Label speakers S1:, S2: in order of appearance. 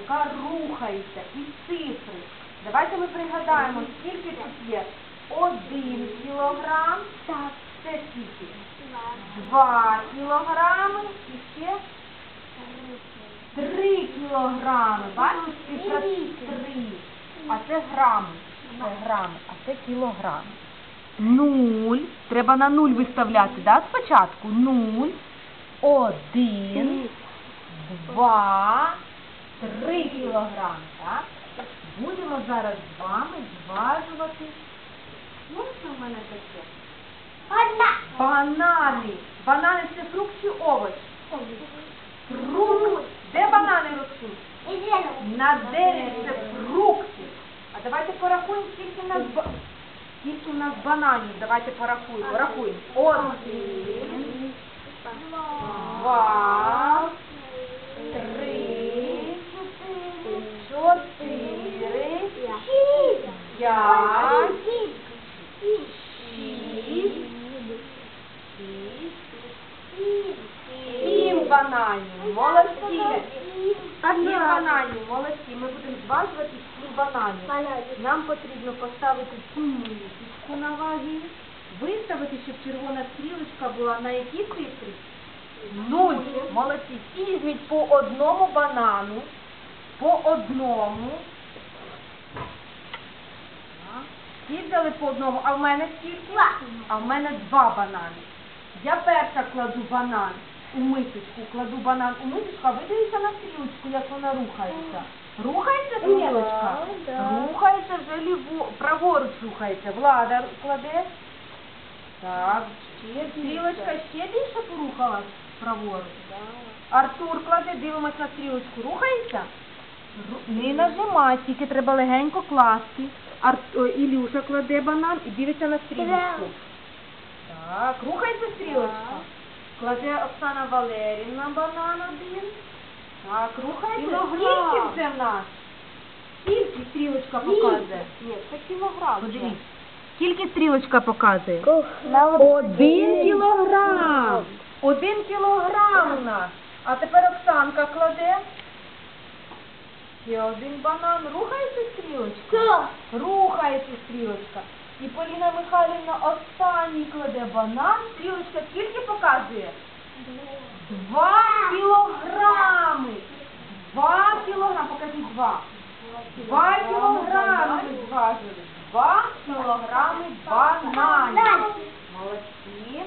S1: яка рухається, і цифри. Давайте ми пригадаємо, скільки тут є. Один кілограм,
S2: Так.
S1: це скільки? Два кілограми і ще три кілограми. Бачите, цифра три. А це грами. Це грами, а це кілограми. Нуль. Треба на нуль виставляти, да, спочатку? Нуль. Один. Два. Три кілограми, так? Будемо зараз з вами зважувати. Ну, що в мене таке? Банани. Банани це фрукт чи овоч? Фрукт. Де банани ростуть? На дереві це фрукти. А давайте порахуємо, скільки в нас скільки в нас бананів. Давайте порахуємо. Рахуємо. Один, п'ять, шість, сім бананів. Молодці. Сім бананів, молодці. Ми будемо зважувати сім бананів. Нам потрібно поставити цю мисочку на ваги, виставити, щоб червона стрілочка була на якій цифрі? Нуль. Молодці. Всі візьміть по одному банану. По одному. Так. Всі взяли по одному, а в мене скільки? А в мене два банани. Я перша кладу банан у мисочку, кладу банан у мисочку, а ви дивіться на стрілочку, як вона рухається. Рухається стрілочка? Рухається вже ліво, праворуч рухається. Влада рукладе. Так, ще стрілочка ще більше порухалась праворуч. Артур кладе, дивимось на стрілочку. Рухається? Ру- Не нажимай, тільки треба легенько класти. Ар... о, Ілюша кладе банан і дивиться на стрілочку. Так, рухається стрілочка. Кладе Оксана Валерівна банан один. Так, рухається.
S2: Кілограм.
S1: Скільки вже в нас? Скільки стрілочка показує? Ні, це кілограм. Подивіться. Скільки стрілочка показує? Один кілограм. Один кілограм у нас. А тепер Оксанка кладе. Ще один банан. Рухається стрілочка? Рухається стрілочка. І Поліна Михайлівна останній кладе банан. Стрілочка скільки показує? Два кілограми. Два кілограми. Покажіть два. Два кілограми зважили. Два кілограми бананів. Молодці.